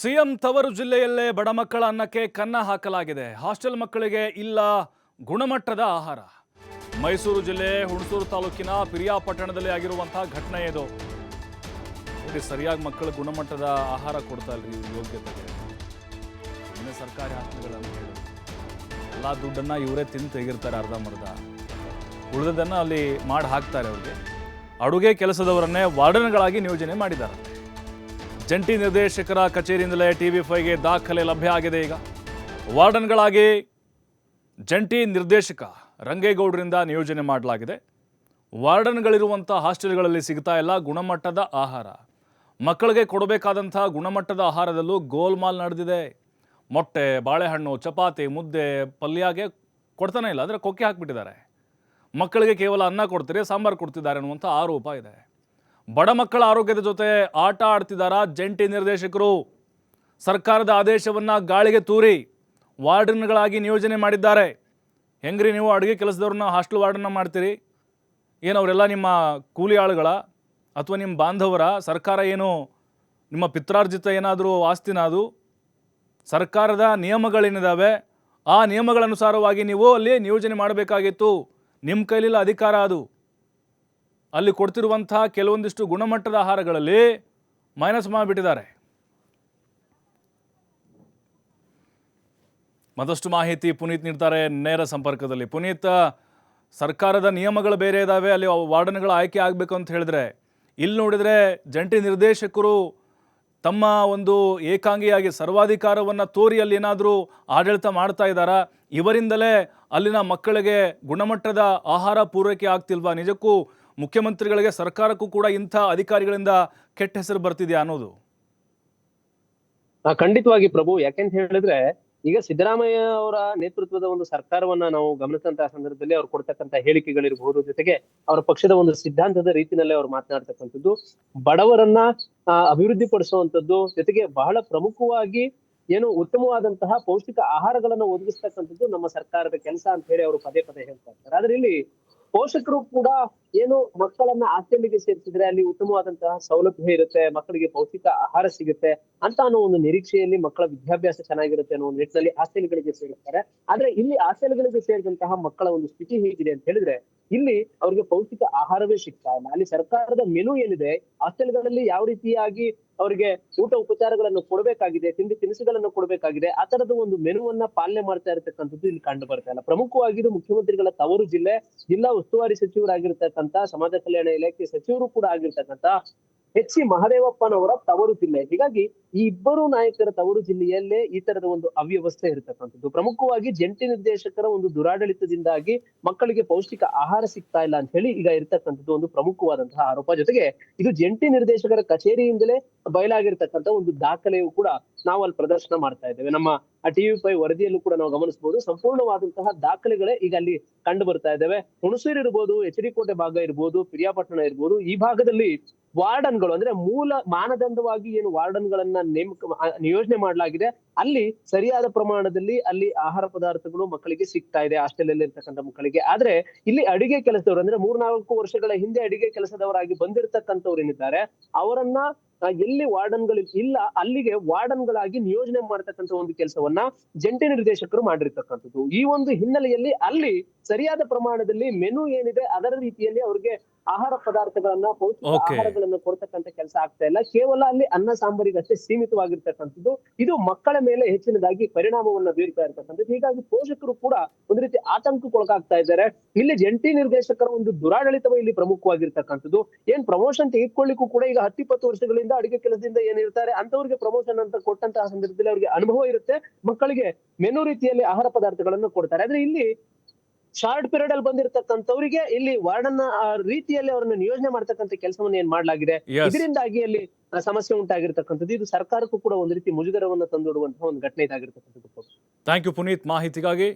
CM ತವರು ಜಿಲ್ಲೆಯಲ್ಲೇ ಬಡ ಮಕ್ಕಳ ಅನ್ನಕ್ಕೆ ಕನ್ನ ಹಾಕಲಾಗಿದೆ. ಹಾಸ್ಟೆಲ್ ಮಕ್ಕಳಿಗೆ ಇಲ್ಲ ಗುಣಮಟ್ಟದ ಆಹಾರ. ಮೈಸೂರು ಜಿಲ್ಲೆ ಹುಣಸೂರು ತಾಲೂಕಿನ ಪಿರಿಯಾಪಟ್ಟಣದಲ್ಲಿ ಆಗಿರುವಂತಹ ಘಟನೆ ಇದು. ನೋಡಿ, ಸರಿಯಾಗಿ ಮಕ್ಕಳ ಗುಣಮಟ್ಟದ ಆಹಾರ ಕೊಡ್ತಾ ಇಲ್ರಿ ಯೋಗ್ಯತೆಗೆ. ಇನ್ನು ಸರ್ಕಾರಿ ಹಾಸ್ಟೆಲ್ಗಳನ್ನು ಎಲ್ಲ ದುಡ್ಡನ್ನ ಇವರೇ ತಿಂದು ತೆಗಿರ್ತಾರೆ ಅರ್ಧಂಬರ್ಧ ಉಳಿದದನ್ನು ಅಲ್ಲಿ ಮಾಡಿ ಹಾಕ್ತಾರೆ ಅವ್ರಿಗೆ. ಅಡುಗೆ ಕೆಲಸದವರನ್ನೇ ವಾರ್ಡನ್ಗಳಾಗಿ ನಿಯೋಜನೆ ಮಾಡಿದ್ದಾರೆ. ಜಂಟಿ ನಿರ್ದೇಶಕರ ಕಚೇರಿಯಿಂದಲೇ ಟಿವಿ ಫೈವ್ಗೆ ದಾಖಲೆ ಲಭ್ಯ ಆಗಿದೆ ಈಗ. ವಾರ್ಡನ್ಗಳಾಗಿ ಜಂಟಿ ನಿರ್ದೇಶಕ ರಂಗೇಗೌಡರಿಂದ ನಿಯೋಜನೆ ಮಾಡಲಾಗಿದೆ. ವಾರ್ಡನ್ಗಳಿರುವಂಥ ಹಾಸ್ಟೆಲ್ಗಳಲ್ಲಿ ಸಿಗ್ತಾ ಇಲ್ಲ ಗುಣಮಟ್ಟದ ಆಹಾರ. ಮಕ್ಕಳಿಗೆ ಕೊಡಬೇಕಾದಂಥ ಗುಣಮಟ್ಟದ ಆಹಾರದಲ್ಲೂ ಗೋಲ್ಮಾಲ್ ನಡೆದಿದೆ. ಮೊಟ್ಟೆ, ಬಾಳೆಹಣ್ಣು, ಚಪಾತಿ, ಮುದ್ದೆ ಪಲ್ಯಾಗೆ ಕೊಡ್ತಾನೆ ಇಲ್ಲ ಅಂದರೆ ಕೊಕ್ಕೆ ಹಾಕಿಬಿಟ್ಟಿದ್ದಾರೆ. ಮಕ್ಕಳಿಗೆ ಕೇವಲ ಅನ್ನ ಕೊಡ್ತೀರಿ, ಸಾಂಬಾರು ಕೊಡ್ತಿದ್ದಾರೆ ಅನ್ನುವಂಥ ಆರೋಪ ಇದೆ. ಬಡ ಮಕ್ಕಳ ಆರೋಗ್ಯದ ಜೊತೆ ಆಟ ಆಡ್ತಿದ್ದಾರಾ ಜಂಟಿ ನಿರ್ದೇಶಕರು? ಸರ್ಕಾರದ ಆದೇಶವನ್ನು ಗಾಳಿಗೆ ತೂರಿ ವಾರ್ಡನ್ಗಳಾಗಿ ನಿಯೋಜನೆ ಮಾಡಿದ್ದಾರೆ. ಹೆಂಗ್ರಿ ನೀವು ಅಡುಗೆ ಕೆಲಸದವ್ರನ್ನ ಹಾಸ್ಟೆಲ್ ವಾರ್ಡನ್ನ ಮಾಡ್ತೀರಿ? ಏನು ಅವರೆಲ್ಲ ನಿಮ್ಮ ಕೂಲಿ ಆಳುಗಳ ಅಥವಾ ನಿಮ್ಮ ಬಾಂಧವರ? ಸರ್ಕಾರ ಏನು ನಿಮ್ಮ ಪಿತ್ರಾರ್ಜಿತ ಏನಾದರೂ ಆಸ್ತಿನ ಅದು ಸರ್ಕಾರದ ನಿಯಮಗಳೇನಿದ್ದಾವೆ ಆ ನಿಯಮಗಳ ಅನುಸಾರವಾಗಿ ನೀವು ಅಲ್ಲಿ ನಿಯೋಜನೆ ಮಾಡಬೇಕಾಗಿತ್ತು. ನಿಮ್ಮ ಕೈಲಿಲ್ಲ ಅಧಿಕಾರ ಅದು. ಅಲ್ಲಿ ಕೊಡ್ತಿರುವಂತಹ ಕೆಲವೊಂದಿಷ್ಟು ಗುಣಮಟ್ಟದ ಆಹಾರಗಳಲ್ಲಿ ಮೈನಸ್ ಮಾಡಿಬಿಟ್ಟಿದ್ದಾರೆ. ಮತ್ತಷ್ಟು ಮಾಹಿತಿ ಪುನೀತ್ ನೀಡ್ತಾರೆ ನೇರ ಸಂಪರ್ಕದಲ್ಲಿ. ಪುನೀತ್, ಸರ್ಕಾರದ ನಿಯಮಗಳು ಬೇರೆ ಇದ್ದಾವೆ ಅಲ್ಲಿ ವಾರ್ಡನ್ಗಳ ಆಯ್ಕೆ ಆಗಬೇಕು ಅಂತ ಹೇಳಿದ್ರೆ. ಇಲ್ಲಿ ನೋಡಿದರೆ ಜಂಟಿ ನಿರ್ದೇಶಕರು ತಮ್ಮ ಒಂದು ಏಕಾಂಗಿಯಾಗಿ ಸರ್ವಾಧಿಕಾರವನ್ನು ತೋರಿ ಅಲ್ಲಿ ಏನಾದರೂ ಆಡಳಿತ ಮಾಡ್ತಾ ಇದ್ದಾರಾ? ಇವರಿಂದಲೇ ಅಲ್ಲಿನ ಮಕ್ಕಳಿಗೆ ಗುಣಮಟ್ಟದ ಆಹಾರ ಪೂರೈಕೆ ಆಗ್ತಿಲ್ವಾ? ನಿಜಕ್ಕೂ ಮುಖ್ಯಮಂತ್ರಿಗಳಿಗೆ ಸರ್ಕಾರಕ್ಕೂ ಕೂಡ ಇಂಥ ಅಧಿಕಾರಿಗಳಿಂದ ಕೆಟ್ಟ ಹೆಸರು ಬರ್ತಿದೆಯಾ ಅನ್ನೋದು? ಖಂಡಿತವಾಗಿ ಪ್ರಭು. ಯಾಕೆಂತ ಹೇಳಿದ್ರೆ, ಈಗ ಸಿದ್ದರಾಮಯ್ಯ ಅವರ ನೇತೃತ್ವದ ಒಂದು ಸರ್ಕಾರವನ್ನ ನಾವು ಗಮನಿಸಿದಂತಹ ಸಂದರ್ಭದಲ್ಲಿ ಅವ್ರು ಕೊಡ್ತಕ್ಕಂತ ಹೇಳಿಕೆಗಳಿರಬಹುದು. ಜೊತೆಗೆ ಅವರ ಪಕ್ಷದ ಒಂದು ಸಿದ್ಧಾಂತದ ರೀತಿಯಲ್ಲೇ ಅವ್ರು ಮಾತನಾಡ್ತಕ್ಕಂಥದ್ದು. ಬಡವರನ್ನ ಅಭಿವೃದ್ಧಿ ಪಡಿಸುವಂತದ್ದು ಜೊತೆಗೆ ಬಹಳ ಪ್ರಮುಖವಾಗಿ ಏನು ಉತ್ತಮವಾದಂತಹ ಪೌಷ್ಟಿಕ ಆಹಾರಗಳನ್ನ ಒದಗಿಸ್ತಕ್ಕಂಥದ್ದು ನಮ್ಮ ಸರ್ಕಾರದ ಕೆಲಸ ಅಂತ ಹೇಳಿ ಅವರು ಪದೇ ಪದೇ ಹೇಳ್ತಾ ಇರ್ತಾರೆ. ಆದ್ರೆ ಇಲ್ಲಿ ಪೋಷಕರು ಕೂಡ ಏನು ಮಕ್ಕಳನ್ನ ಹಾಸ್ಟೆಲ್ಗೆ ಸೇರಿಸಿದ್ರೆ ಅಲ್ಲಿ ಉತ್ತಮವಾದಂತಹ ಸೌಲಭ್ಯ ಇರುತ್ತೆ, ಮಕ್ಕಳಿಗೆ ಪೌಷ್ಟಿಕ ಆಹಾರ ಸಿಗುತ್ತೆ ಅಂತ ಅನ್ನೋ ಒಂದು ನಿರೀಕ್ಷೆಯಲ್ಲಿ ಮಕ್ಕಳ ವಿದ್ಯಾಭ್ಯಾಸ ಚೆನ್ನಾಗಿರುತ್ತೆ ಅನ್ನೋ ಒಂದು ನಿಟ್ಟಿನಲ್ಲಿ ಹಾಸ್ಟೆಲ್ಗಳಿಗೆ ಸೇರಿಸ್ತಾರೆ. ಆದ್ರೆ ಇಲ್ಲಿ ಹಾಸ್ಟೆಲ್ಗಳಿಗೆ ಸೇರಿದಂತಹ ಮಕ್ಕಳ ಒಂದು ಸ್ಥಿತಿ ಹೇಗಿದೆ ಅಂತ ಹೇಳಿದ್ರೆ, ಇಲ್ಲಿ ಅವ್ರಿಗೆ ಪೌಷ್ಟಿಕ ಆಹಾರವೇ ಸಿಗ್ತಾ ಇಲ್ಲ. ಅಲ್ಲಿ ಸರ್ಕಾರದ ಮೆನು ಏನಿದೆ ಹಾಸ್ಟೆಲ್ಗಳಲ್ಲಿ ಯಾವ ರೀತಿಯಾಗಿ ಅವರಿಗೆ ಊಟ ಉಪಚಾರಗಳನ್ನು ಕೊಡಬೇಕಾಗಿದೆ, ತಿಂಡಿ ತಿನಿಸುಗಳನ್ನು ಕೊಡಬೇಕಾಗಿದೆ, ಆ ತರದ ಒಂದು ಮೆನುವನ್ನ ಪಾಲನೆ ಮಾಡ್ತಾ ಇರತಕ್ಕಂಥದ್ದು ಇಲ್ಲಿ ಕಂಡು ಬರ್ತಾ ಇಲ್ಲ ಪ್ರಮುಖವಾಗಿ ಇದು ಮುಖ್ಯಮಂತ್ರಿಗಳ ತವರು ಜಿಲ್ಲೆ, ಜಿಲ್ಲಾ ಉಸ್ತುವಾರಿ ಸಚಿವರಾಗಿರ್ತಕ್ಕಂಥ ಸಮಾಜ ಕಲ್ಯಾಣ ಇಲಾಖೆ ಸಚಿವರು ಕೂಡ ಆಗಿರ್ತಕ್ಕಂಥ ಎಚ್ ಸಿ ಮಹದೇವಪ್ಪನವರ ತವರು ಜಿಲ್ಲೆ. ಹೀಗಾಗಿ ಈ ಇಬ್ಬರು ನಾಯಕರ ತವರು ಜಿಲ್ಲೆಯಲ್ಲೇ ಈ ತರದ ಒಂದು ಅವ್ಯವಸ್ಥೆ ಇರತಕ್ಕಂಥದ್ದು. ಪ್ರಮುಖವಾಗಿ ಜಂಟಿ ನಿರ್ದೇಶಕರ ಒಂದು ದುರಾಡಳಿತದಿಂದಾಗಿ ಮಕ್ಕಳಿಗೆ ಪೌಷ್ಟಿಕ ಆಹಾರ ಸಿಗ್ತಾ ಇಲ್ಲ ಅಂತ ಹೇಳಿ ಈಗ ಇರ್ತಕ್ಕಂಥದ್ದು ಒಂದು ಪ್ರಮುಖವಾದಂತಹ ಆರೋಪ. ಜೊತೆಗೆ ಇದು ಜಂಟಿ ನಿರ್ದೇಶಕರ ಕಚೇರಿಯಿಂದಲೇ ಬಯಲಾಗಿರ್ತಕ್ಕಂಥ ಒಂದು ದಾಖಲೆಯು ಕೂಡ ನಾವು ಅಲ್ಲಿ ಪ್ರದರ್ಶನ ಮಾಡ್ತಾ ಇದ್ದೇವೆ. ನಮ್ಮ ಟಿವಿ ಫೈವ್ ವರದಿಯಲ್ಲೂ ಕೂಡ ನಾವು ಗಮನಿಸಬಹುದು. ಸಂಪೂರ್ಣವಾದಂತಹ ದಾಖಲೆಗಳೇ ಈಗ ಅಲ್ಲಿ ಕಂಡು ಬರ್ತಾ ಇದ್ದಾವೆ. ಹುಣಸೂರು ಇರ್ಬೋದು ಎಚ್ ಡಿ ಕೋಟೆ ಭಾಗ ಇರ್ಬೋದು ಪಿರಿಯಾಪಟ್ಟಣ ಇರ್ಬೋದು ಈ ಭಾಗದಲ್ಲಿ ವಾರ್ಡನ್ಗಳು ಅಂದ್ರೆ ಮೂಲ ಮಾನದಂಡವಾಗಿ ಏನು ವಾರ್ಡನ್ಗಳನ್ನ ನೇಮಕ ನಿಯೋಜನೆ ಮಾಡಲಾಗಿದೆ. ಅಲ್ಲಿ ಸರಿಯಾದ ಪ್ರಮಾಣದಲ್ಲಿ ಅಲ್ಲಿ ಆಹಾರ ಪದಾರ್ಥಗಳು ಮಕ್ಕಳಿಗೆ ಸಿಗ್ತಾ ಇದೆ ಹಾಸ್ಟೆಲ್ ಅಲ್ಲಿ ಇರ್ತಕ್ಕಂಥ ಮಕ್ಕಳಿಗೆ. ಆದ್ರೆ ಇಲ್ಲಿ ಅಡಿಗೆ ಕೆಲಸದವರು ಅಂದ್ರೆ ಮೂರ್ನಾಲ್ಕು ವರ್ಷಗಳ ಹಿಂದೆ ಅಡಿಗೆ ಕೆಲಸದವರಾಗಿ ಬಂದಿರತಕ್ಕಂಥವ್ರು ಏನಿದ್ದಾರೆ ಅವರನ್ನ ಆ, ಎಲ್ಲಿ ವಾರ್ಡನ್ಗಳು ಇಲ್ಲ, ಅಲ್ಲಿಗೆ ವಾರ್ಡನ್ಗಳಾಗಿ ನಿಯೋಜನೆ ಮಾಡತಕ್ಕಂತ ಒಂದು ಕೆಲಸವನ್ನ ಜಂಟಿ ನಿರ್ದೇಶಕರು ಮಾಡಿರ್ತಕ್ಕಂಥದ್ದು. ಈ ಒಂದು ಹಿನ್ನೆಲೆಯಲ್ಲಿ ಅಲ್ಲಿ ಸರಿಯಾದ ಪ್ರಮಾಣದಲ್ಲಿ ಮೆನು ಏನಿದೆ ಅದರ ರೀತಿಯಲ್ಲಿ ಅವ್ರಿಗೆ ಆಹಾರ ಪದಾರ್ಥಗಳನ್ನ ಪೌಷ್ಟಿಕ ಆಹಾರಗಳನ್ನು ಕೊಡ್ತಕ್ಕಂಥ ಕೆಲಸ ಆಗ್ತಾ ಇಲ್ಲ. ಕೇವಲ ಅಲ್ಲಿ ಅನ್ನ ಸಾಂಬಾರಿಗಷ್ಟೇ ಸೀಮಿತವಾಗಿರ್ತಕ್ಕಂಥದ್ದು. ಇದು ಮಕ್ಕಳ ಮೇಲೆ ಹೆಚ್ಚಿನದಾಗಿ ಪರಿಣಾಮವನ್ನ ಬೀರ್ತಾ ಇರ್ತಕ್ಕಂಥದ್ದು. ಹೀಗಾಗಿ ಪೋಷಕರು ಕೂಡ ಒಂದು ರೀತಿ ಆತಂಕಕ್ಕೊಳಗಾಗ್ತಾ ಇದ್ದಾರೆ. ಇಲ್ಲಿ ಜಂಟಿ ನಿರ್ದೇಶಕರ ಒಂದು ದುರಾಡಳಿತವೇ ಇಲ್ಲಿ ಪ್ರಮುಖವಾಗಿರ್ತಕ್ಕಂಥದ್ದು. ಏನ್ ಪ್ರಮೋಷನ್ ತೆಗೆದುಕೊಳ್ಳಿಕ್ಕೂ ಕೂಡ ಈಗ ಹತ್ತಿಪ್ಪತ್ತು ವರ್ಷಗಳಿಂದ ಅಡಿಗೆ ಕೆಲಸದಿಂದ ಏನಿರ್ತಾರೆ ಅಂತವ್ರಿಗೆ ಪ್ರಮೋಷನ್ ಅಂತ ಕೊಟ್ಟಂತಹ ಸಂದರ್ಭದಲ್ಲಿ ಅವರಿಗೆ ಅನುಭವ ಇರುತ್ತೆ. ಮಕ್ಕಳಿಗೆ ಮೆನು ರೀತಿಯಲ್ಲಿ ಆಹಾರ ಪದಾರ್ಥಗಳನ್ನು ಕೊಡ್ತಾರೆ. ಆದ್ರೆ ಇಲ್ಲಿ ಶಾರ್ಟ್ ಪೀರಿಯಡ್ ಅಲ್ಲಿ ಬಂದಿರತಕ್ಕಂಥವ್ರಿಗೆ ಇಲ್ಲಿ ವಾರ್ಡನ್ನ ಆ ರೀತಿಯಲ್ಲಿ ಅವರನ್ನು ನಿಯೋಜನೆ ಮಾಡ್ತಕ್ಕಂಥ ಕೆಲಸವನ್ನ ಏನ್ ಮಾಡಲಾಗಿದೆ? ಇದರಿಂದಾಗಿ ಅಲ್ಲಿ ಸಮಸ್ಯೆ ಉಂಟಾಗಿರ್ತಕ್ಕಂಥದ್ದು. ಇದು ಸರ್ಕಾರಕ್ಕೂ ಕೂಡ ಒಂದು ರೀತಿ ಮುಜುಗರವನ್ನ ತಂದೊಡುವಂತಹ ಒಂದು ಘಟನೆ ಇದಾಗಿರ್ತಕ್ಕಂಥದ್ದು. Thank you Puneeth. ಮಾಹಿತಿಗಾಗಿ